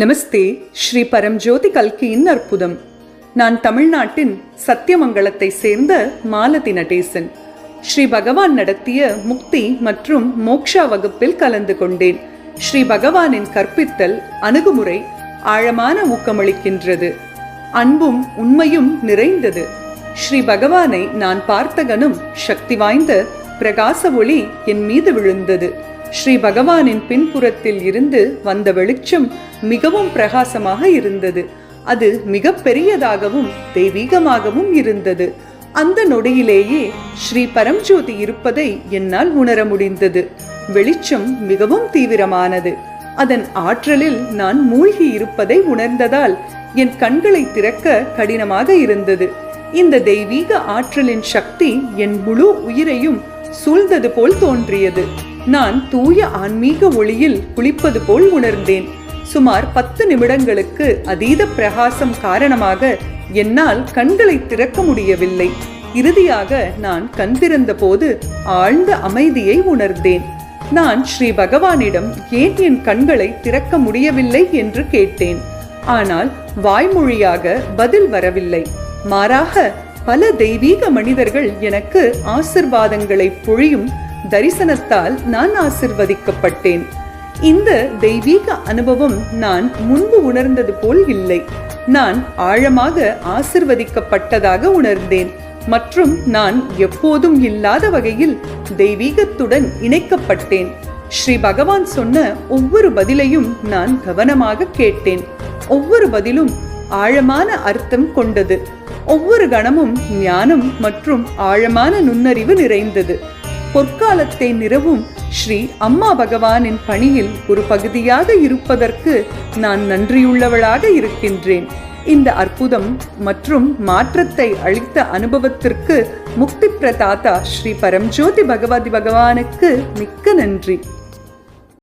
நமஸ்தே ஸ்ரீ பரம்ஜோதி கல்கியின் அற்புதம். நான் தமிழ்நாட்டின் சத்தியமங்கலத்தை சேர்ந்த மாலதி நடேசன். ஸ்ரீ பகவான் நடத்திய முக்தி மற்றும் மோக்ஷா வகுப்பில் கலந்து கொண்டேன். ஸ்ரீ பகவானின் கற்பித்தல் அணுகுமுறை ஆழமான ஊக்கமளிக்கின்றது. அன்பும் உண்மையும் நிறைந்தது. ஸ்ரீ பகவானை நான் பார்த்தகனும் சக்தி வாய்ந்த பிரகாச ஒளி என் மீது விழுந்தது. ஸ்ரீ பகவானின் பின்புறத்தில் இருந்து வந்த வெளிச்சம் மிகவும் பிரகாசமாக இருந்தது. அது மிக பெரியதாகவும் தெய்வீகமாகவும் இருந்தது. அந்த நொடியிலேயே ஸ்ரீ பரம்ஜோதி இருப்பதை என்னால் உணர முடிந்தது. வெளிச்சம் மிகவும் தீவிரமானது. அதன் ஆற்றலில் நான் மூழ்கி இருப்பதை உணர்ந்ததால் என் கண்களை திறக்க கடினமாக இருந்தது. இந்த தெய்வீக ஆற்றலின் சக்தி என் முழு உயிரையும் சூழ்ந்தது போல் தோன்றியது. நான் தூய ஆன்மீக ஒளியில் குளிப்பது போல் உணர்ந்தேன். சுமார் பத்து நிமிடங்களுக்கு அதீத பிரகாசம் காரணமாக என்னால் கண்களை திறக்க முடியவில்லை. இறுதியாக நான் கண் திறந்த போது ஆழ்ந்த அமைதியை உணர்ந்தேன். நான் ஸ்ரீ பகவானிடம் ஏன் என் கண்களை திறக்க முடியவில்லை என்று கேட்டேன். ஆனால் வாய்மொழியாக பதில் வரவில்லை. மாறாக பல தெய்வீக மனிதர்கள் எனக்கு ஆசிர்வாதங்களை பொழியும் தரிசனத்தால் நான் ஆசிர்வதிக்கப்பட்டேன். இந்த தெய்வீக அனுபவம் நான் முன்பு உணர்ந்தது போல் இல்லை. நான் ஆழமாக ஆசிர்வதிக்கப்பட்டதாக உணர்ந்தேன். மற்றும் நான் எப்போதும் இல்லாத வகையில் தெய்வீகத்துடன் இணைக்கப்பட்டேன். ஸ்ரீ பகவான் சொன்ன ஒவ்வொரு பதிலையும் நான் கவனமாக கேட்டேன். ஒவ்வொரு பதிலும் ஆழமான அர்த்தம் கொண்டது. ஒவ்வொரு கணமும் ஞானம் மற்றும் ஆழமான நுண்ணறிவு நிறைந்தது. பொற்காலத்தை நிறவும் ஸ்ரீ அம்மா பகவானின் பணியில் ஒரு பகுதியாக இருப்பதற்கு நான் நன்றியுள்ளவளாக இருக்கின்றேன். இந்த அற்புதம் மற்றும் மாற்றத்தை அளித்த அனுபவத்திற்கு முக்தி பிரதாதா ஸ்ரீ பரம்ஜோதி பகவதி பகவானுக்கு மிக்க நன்றி.